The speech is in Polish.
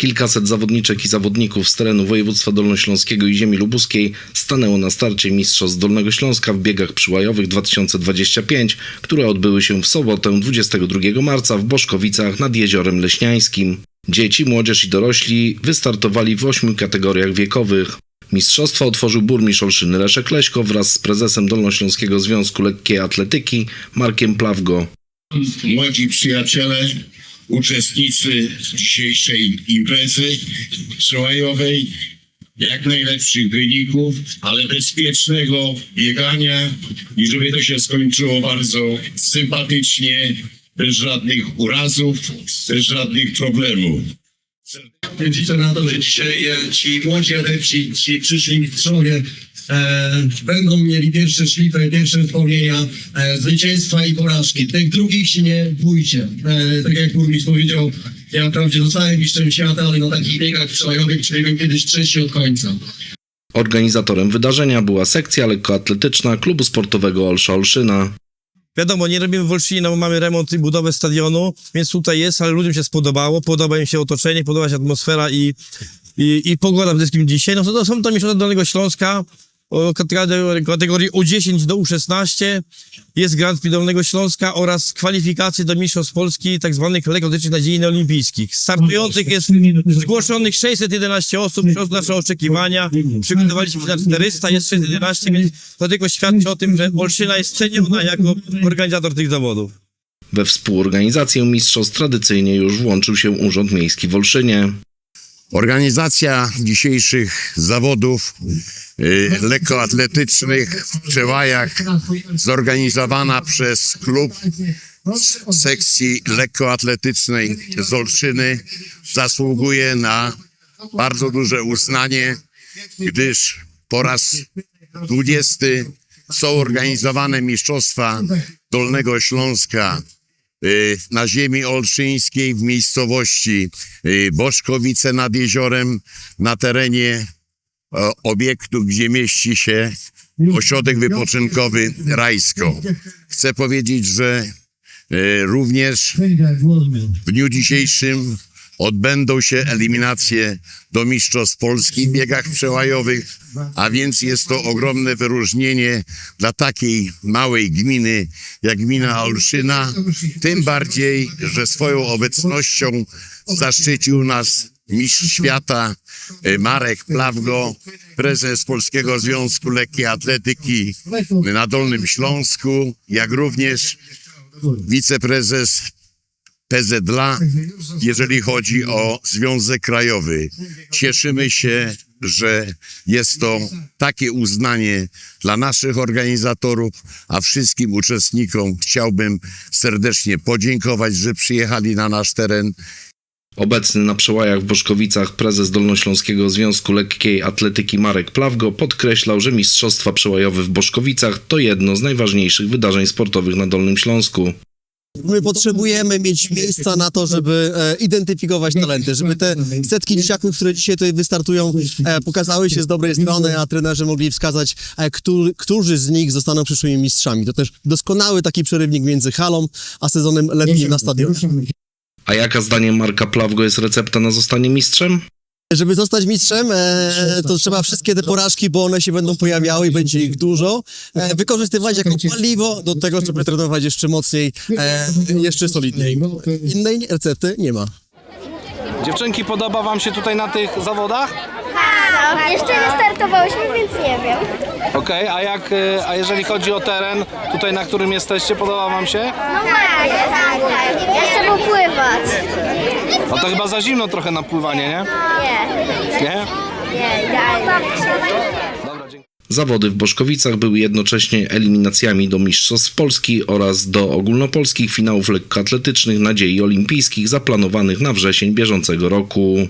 Kilkaset zawodniczek i zawodników z terenu województwa dolnośląskiego i ziemi lubuskiej stanęło na starcie Mistrzostw Dolnego Śląska w biegach przyłajowych 2025, które odbyły się w sobotę 22 marca w Boszkowicach nad Jeziorem Leśniańskim. Dzieci, młodzież i dorośli wystartowali w ośmiu kategoriach wiekowych. Mistrzostwa otworzył burmistrz Olszyny Leszek Leśko wraz z prezesem Dolnośląskiego Związku Lekkiej Atletyki Markiem Plawgo. młodzi przyjaciele, uczestnicy dzisiejszej imprezy przełajowej, jak najlepszych wyników, ale bezpiecznego biegania i żeby to się skończyło bardzo sympatycznie, bez żadnych urazów, bez żadnych problemów. Liczę na to, że dzisiaj e, ci młodzi adepci, ci przyszli mistrzowie e, będą mieli pierwsze szlify, pierwsze wspomnienia e, zwycięstwa i porażki. Tych drugich się nie bójcie. E, tak jak burmistrz powiedział, ja wprawdzie zostałem mistrzem świata, ale na takich biegach przełajowych chciałbym kiedyś trzeci od końca. Organizatorem wydarzenia była sekcja lekkoatletyczna klubu sportowego Olsza Olszyna. Wiadomo, nie robimy w Olsztynie, no bo mamy remont i budowę stadionu, więc tutaj jest, ale ludziom się spodobało, podoba im się otoczenie, podoba się atmosfera i, i, i pogoda przede wszystkim dzisiaj. No to, są to mieszane Dolnego Śląska, kategorii, kategorii U10 do U16, jest Grand Prix Dolnego Śląska oraz kwalifikacje do Mistrzostw Polski tak zwanych lekkoatletycznych nadziei olimpijskich. Startujących jest zgłoszonych 611 osób, wśród nasze oczekiwania. Przygotowaliśmy się na 400, jest 611, więc to tylko świadczy o tym, że Olszyna jest ceniona jako organizator tych zawodów. We współorganizację mistrzostw tradycyjnie już włączył się Urząd Miejski w Olszynie. Organizacja dzisiejszych zawodów y, lekkoatletycznych w Przełajach zorganizowana przez klub sekcji lekkoatletycznej z Olszyny zasługuje na bardzo duże uznanie, gdyż po raz 20 są organizowane Mistrzostwa Dolnego Śląska na ziemi olszyńskiej w miejscowości y, Boszkowice nad jeziorem na terenie obiektu, gdzie mieści się ośrodek wypoczynkowy Rajsko. Chcę powiedzieć, że e, również w dniu dzisiejszym odbędą się eliminacje do Mistrzostw Polski w biegach przełajowych, a więc jest to ogromne wyróżnienie dla takiej małej gminy jak gmina Olszyna, tym bardziej, że swoją obecnością zaszczycił nas mistrz świata e, Marek Plawgo, prezes Polskiego Związku Lekkiej Atletyki na Dolnym Śląsku, jak również wiceprezes PZLA, jeżeli chodzi o Związek Krajowy. Cieszymy się, że jest to takie uznanie dla naszych organizatorów, a wszystkim uczestnikom chciałbym serdecznie podziękować, że przyjechali na nasz teren Obecny na przełajach w Boszkowicach prezes Dolnośląskiego Związku Lekkiej Atletyki Marek Plawgo podkreślał, że Mistrzostwa Przełajowe w Boszkowicach to jedno z najważniejszych wydarzeń sportowych na Dolnym Śląsku. My potrzebujemy mieć miejsca na to, żeby e, identyfikować talenty, żeby te setki dzieciaków, które dzisiaj tutaj wystartują, e, pokazały się z dobrej strony, a trenerzy mogli wskazać, e, którzy, którzy z nich zostaną przyszłymi mistrzami. To też doskonały taki przerywnik między halą, a sezonem letnim na stadionie. A jaka zdaniem Marka Plawgo jest recepta na zostanie mistrzem? Żeby zostać mistrzem, e, to trzeba wszystkie te porażki, bo one się będą pojawiały i będzie ich dużo, e, wykorzystywać jako paliwo do tego, żeby trenować jeszcze mocniej, e, jeszcze solidniej. Innej recepty nie ma. Dziewczynki, podoba wam się tutaj na tych zawodach? Tak, jeszcze nie startowałyśmy, więc nie wiem. Okej, a jak, y, a jeżeli chodzi o teren, tutaj na którym jesteście, podoba wam się? No tak, tak, tak. Ja chcę popływać. To chyba za zimno trochę na pływanie, nie? Nie, Nie? nie, idealnie. Dobra, dziękuję. Zawody w Boszkowicach były jednocześnie eliminacjami do Mistrzostw Polski oraz do ogólnopolskich finałów lekkoatletycznych nadziei olimpijskich zaplanowanych na wrzesień bieżącego roku.